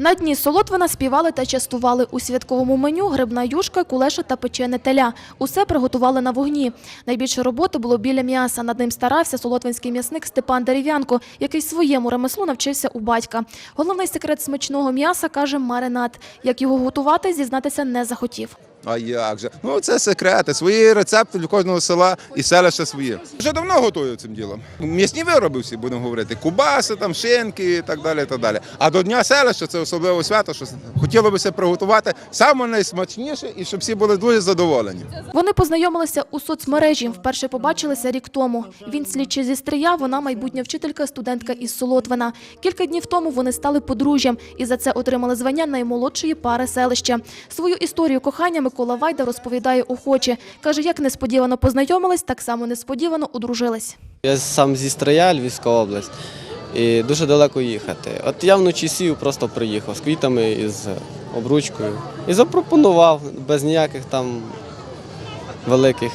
На дні солодвина співали та частували у святковому меню грибна юшка, кулеша та печене теля. Усе приготували на вогні. Найбільше роботи було біля м'яса. Над ним старався солотвинський м'ясник Степан Дерев'янко, який своєму ремеслу навчився у батька. Головний секрет смачного м'яса каже маринад. Як його готувати, зізнатися не захотів. А як же? Ну це секрети. Свої рецепти для кожного села і селища свої. Вже давно готую цим ділом. М'ясні вироби всі будемо говорити. Кубаси, там шинки і так далі. так далі. А до Дня селища це особливо свято, що хотіло це приготувати саме найсмачніше і щоб всі були дуже задоволені. Вони познайомилися у соцмережі. Вперше побачилися рік тому. Він слідчий зі Стрия, вона майбутня вчителька, студентка із Солотвина. Кілька днів тому вони стали подружжям і за це отримали звання наймолодшої пари селища. Свою історію кохання Микола Вайда розповідає охоче. Каже, як несподівано познайомились, так само несподівано одружились. Я сам зі Стрия, Львівська область, і дуже далеко їхати. От я вночі сів, просто приїхав з квітами і з обручкою і запропонував без ніяких там великих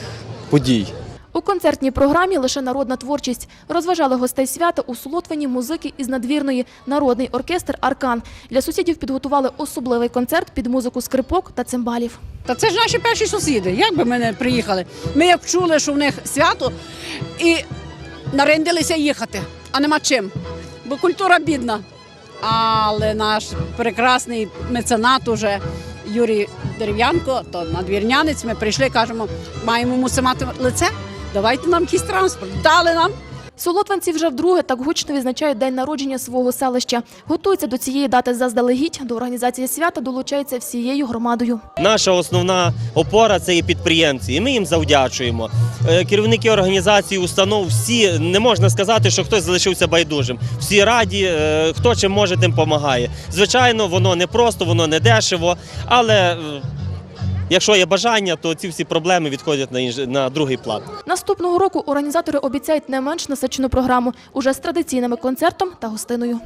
подій. У концертній програмі лише народна творчість. Розважали гостей свята у Солотвині музики із надвірної народний оркестр Аркан. Для сусідів підготували особливий концерт під музику скрипок та цимбалів. Та це ж наші перші сусіди. Як би ми не приїхали? Ми як чули, що в них свято, і нариндилися їхати, а нема чим. Бо культура бідна. Але наш прекрасний меценат уже Юрій Дерев'янко, то надвірнянець, ми прийшли, кажемо, маємо мусимати лице. Давайте нам якийсь транспорт. Дали нам. Солотвинці вже вдруге так гучно відзначають день народження свого селища. Готуються до цієї дати заздалегідь. До організації свята долучаються всією громадою. Наша основна опора це є підприємці, і ми їм завдячуємо. Е, Керівники організацій, установ, всі не можна сказати, що хтось залишився байдужим. Всі раді, е, хто чим може, тим допомагає. Звичайно, воно не просто, воно не дешево, але е, якщо є бажання, то ці всі проблеми відходять на, другий план. Наступного року організатори обіцяють не менш насичену програму уже з традиційними концертом та гостиною.